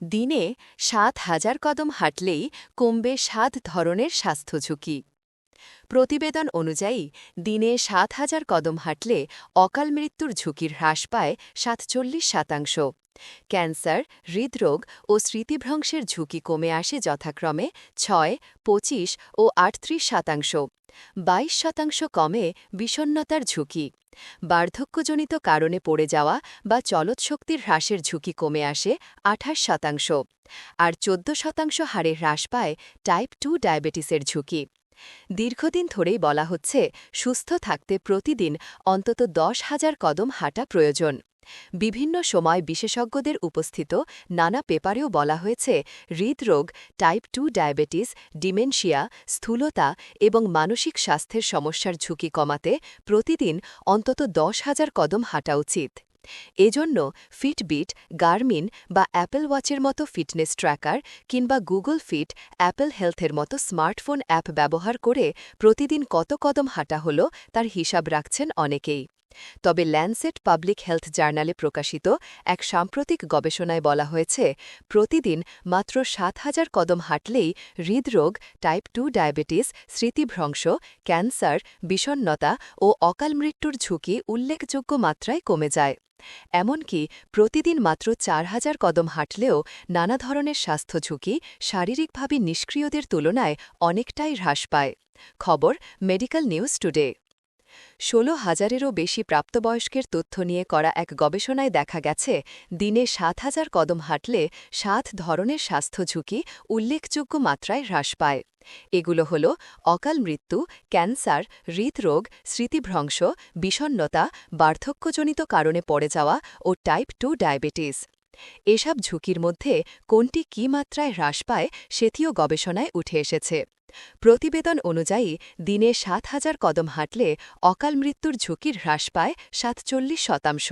দিনে সাত হাজার কদম হাঁটলেই কমবে সাত ধরনের স্বাস্থ্য ঝুঁকি প্রতিবেদন অনুযায়ী, দিনে সাত হাজার কদম হাঁটলে অকাল মৃত্যুর ঝুঁকির হ্রাস পায় সাতচল্লিশ শতাংশ। ক্যান্সার, হৃদরোগ ও স্মৃতিভ্রংশের ঝুঁকি কমে আসে যথাক্রমে ছয়, পঁচিশ ও আটত্রিশ শতাংশ। বাইশ শতাংশ কমে বিষণ্নতার ঝুঁকি। বার্ধক্যজনিত কারণে পড়ে যাওয়া বা চলৎশক্তির হ্রাসের ঝুঁকি কমে আসে আঠাশ শতাংশ। আর চোদ্দ শতাংশ হারে হ্রাস পায় টাইপ টু ডায়াবেটিসের ঝুঁকি। দীর্ঘদিন ধরেই বলা হচ্ছে, সুস্থ থাকতে প্রতিদিন অন্তত দশ হাজার কদম হাঁটা প্রয়োজন। বিভিন্ন সময় বিশেষজ্ঞদের উপস্থিত নানা পেপারেও বলা হয়েছে, হৃদরোগ, টাইপ টু ডায়াবেটিস, ডিমেনশিয়া, স্থূলতা এবং মানসিক স্বাস্থ্যের সমস্যার ঝুঁকি কমাতে প্রতিদিন অন্তত দশ হাজার কদম হাঁটা উচিত। এজন্য ফিটবিট গার্মিন বা অ্যাপল ওয়াচের মতো ফিটনেস ট্র্যাকার কিংবা গুগল ফিট অ্যাপল হেলথের মতো স্মার্টফোন অ্যাপ ব্যবহার করে প্রতিদিন কত কদম হাঁটা হলো তার হিসাব রাখছেন অনেকেই। তবে ল্যান্সেট পাবলিক হেলথ জার্নালে প্রকাশিত এক সাম্প্রতিক গবেষণায় বলা হয়েছে, প্রতিদিন মাত্র সাত হাজার কদম হাঁটলেই হৃদরোগ টাইপ টু ডায়াবেটিস স্মৃতিভ্রংশ ক্যান্সার বিষণ্নতা ও অকাল মৃত্যুর ঝুঁকি উল্লেখযোগ্য মাত্রায় কমে যায়। এমনকি প্রতিদিন মাত্র চার হাজার কদম হাঁটলেও নানা ধরনের স্বাস্থ্য ঝুঁকি শারীরিকভাবে নিষ্ক্রিয়দের তুলনায় অনেকটাই হ্রাস পায়। খবর মেডিকেল নিউজ টুডে। ষোলো হাজারেরও বেশি প্রাপ্তবয়স্কের তথ্য নিয়ে করা এক গবেষণায় দেখা গেছে, দিনে সাত হাজার কদম হাঁটলে সাত ধরনের স্বাস্থ্য ঝুঁকি উল্লেখযোগ্য মাত্রায় হ্রাস পায়। এগুলো হল অকাল মৃত্যু, ক্যান্সার, হৃদরোগ, স্মৃতিভ্রংশ বিষণ্নতা বার্ধক্যজনিত কারণে পড়ে যাওয়া ও টাইপ টু ডায়াবেটিস। এসব ঝুঁকির মধ্যে কোনটি কী মাত্রায় হ্রাস পায় সেটিও গবেষণায় উঠে এসেছে। প্রতিবেদন অনুযায়ী, দিনে সাত হাজার কদম হাঁটলে অকাল মৃত্যুর ঝুঁকির হ্রাস পায় সাতচল্লিশ শতাংশ।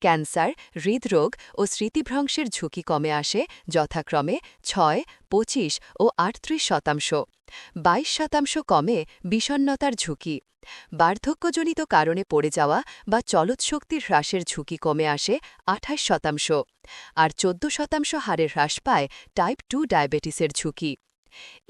ক্যান্সার, হৃদরোগ ও স্মৃতিভ্রংশের ঝুঁকি কমে আসে যথাক্রমে ছয়, পঁচিশ ও আটত্রিশ শতাংশ। বাইশ শতাংশ কমে বিষণ্নতার ঝুঁকি। বার্ধক্যজনিত কারণে পড়ে যাওয়া বা চলৎশক্তির হ্রাসের ঝুঁকি কমে আসে আঠাশ শতাংশ। আর চোদ্দ শতাংশ হারে হ্রাস পায় টাইপ টু ডায়াবেটিসের ঝুঁকি।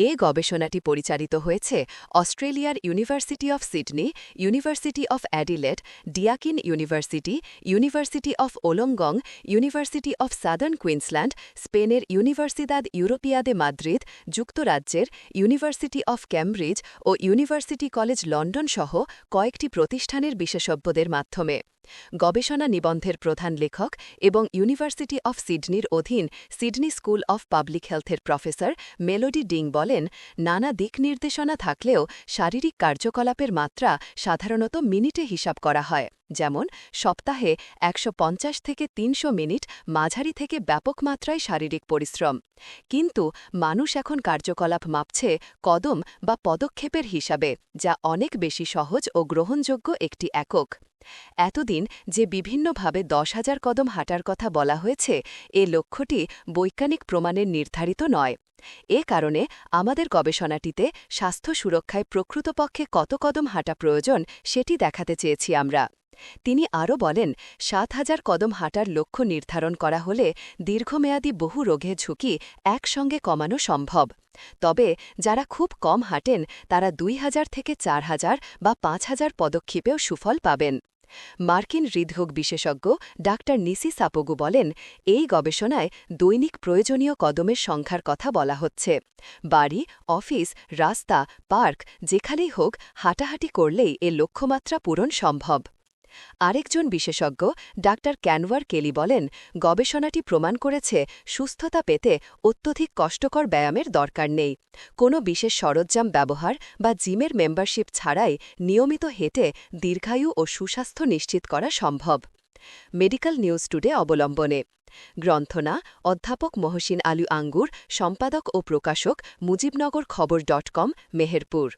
এ গবেষণাটি পরিচালিত হয়েছে অস্ট্রেলিয়ার university of Sydney, university of Adelaide Deakin university university of Wollongong, university of Southern Queensland, স্পেনের ইউনিভার্সিদাদ ইউরোপিয়াদে মাদ্রিদ, যুক্তরাজ্যের ইউনিভার্সিটি অফ ক্যামব্রিজ ও ইউনিভার্সিটি কলেজ লন্ডন সহ কয়েকটি প্রতিষ্ঠানের বিশেষজ্ঞদের মাধ্যমে। গবেষণা নিবন্ধের প্রধান লেখক এবং ইউনিভার্সিটি অফ সিডনির অধীন সিডনি স্কুল অফ পাবলিক হেলথের প্রফেসর মেলোডি ডিং বলেন নানা দিক নির্দেশনা থাকলেও শারীরিক কার্যকলাপের মাত্রা সাধারণত মিনিটে হিসাব করা হয়। যেমন, সপ্তাহে একশো পঞ্চাশ থেকে ৩০০ মিনিট মাঝারি থেকে ব্যাপক মাত্রায় শারীরিক পরিশ্রম। কিন্তু মানুষ এখন কার্যকলাপ মাপছে কদম বা পদক্ষেপের হিসাবে, যা অনেক বেশি সহজ ও গ্রহণযোগ্য একটি একক। এতদিন যে বিভিন্নভাবে দশ হাজার কদম হাঁটার কথা বলা হয়েছে, এ লক্ষ্যটি বৈজ্ঞানিক প্রমাণের নির্ধারিত নয়। এ কারণে আমাদের গবেষণাটিতে স্বাস্থ্য সুরক্ষায় প্রকৃতপক্ষে কত কদম হাঁটা প্রয়োজন সেটি দেখাতে চেয়েছি আমরা। তিনি আরও বলেন, সাত হাজার কদম হাঁটার লক্ষ্য নির্ধারণ করা হলে দীর্ঘমেয়াদী বহু রোগের ঝুঁকি একসঙ্গে কমানো সম্ভব। তবে যারা খুব কম হাঁটেন, তারা দুই হাজার থেকে চার হাজার বা পাঁচ হাজার পদক্ষেপেও সুফল পাবেন। মার্কিন হৃদরোগ বিশেষজ্ঞ ডাক্তার নিসি সাপোগু বলেন, এই গবেষণায় দৈনিক প্রয়োজনীয় কদমের সংখ্যার কথা বলা হচ্ছে। বাড়ি, অফিস, রাস্তা, পার্ক, যেখানেই হোক, হাঁটাহাঁটি করলেই এ লক্ষ্যমাত্রা পূরণ সম্ভব। আরেকজন বিশেষজ্ঞ, ডাক্তার ক্যানওয়ার কেলি বলেন, গবেষণাটি প্রমাণ করেছে সুস্থতা পেতে অত্যধিক কষ্টকর ব্যায়ামের দরকার নেই। কোনো বিশেষ সরঞ্জাম ব্যবহার বা জিমের মেম্বারশিপ ছাড়াই নিয়মিত হেঁটে দীর্ঘায়ু ও সুস্বাস্থ্য নিশ্চিত করা সম্ভব। মেডিকেল নিউজ টুডে অবলম্বনে। গ্রন্থনা, অধ্যাপক মহসিন আলু আঙ্গুর, সম্পাদক ও প্রকাশক মুজিবনগর খবর ডট কম, মেহেরপুর।